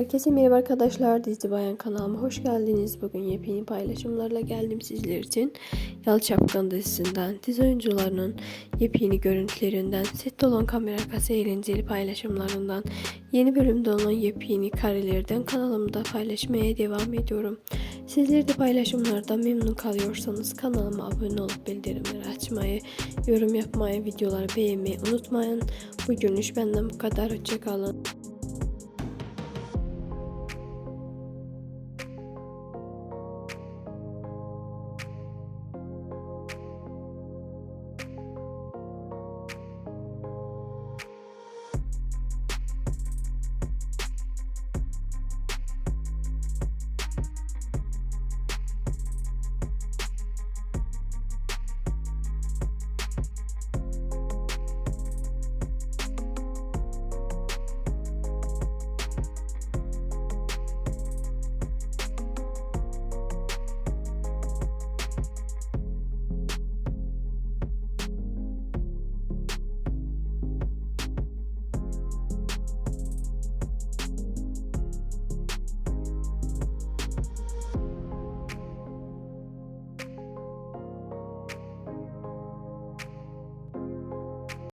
Herkese merhaba arkadaşlar. Dizi Bayan kanalıma hoş geldiniz. Bugün yepyeni paylaşımlarla geldim sizler için. Yalı Çapkın dizisinden, dizi oyuncularının yepyeni görüntülerinden, sette olan kamera arkası eğlenceli paylaşımlarından, yeni bölümde olan yepyeni karelerden kanalımda paylaşmaya devam ediyorum. Sizler de paylaşımlardan memnun kalıyorsanız kanalıma abone olup bildirimleri açmayı, yorum yapmayı, videoları beğenmeyi unutmayın. Bugünlük benden bu kadar. Hoşçakalın.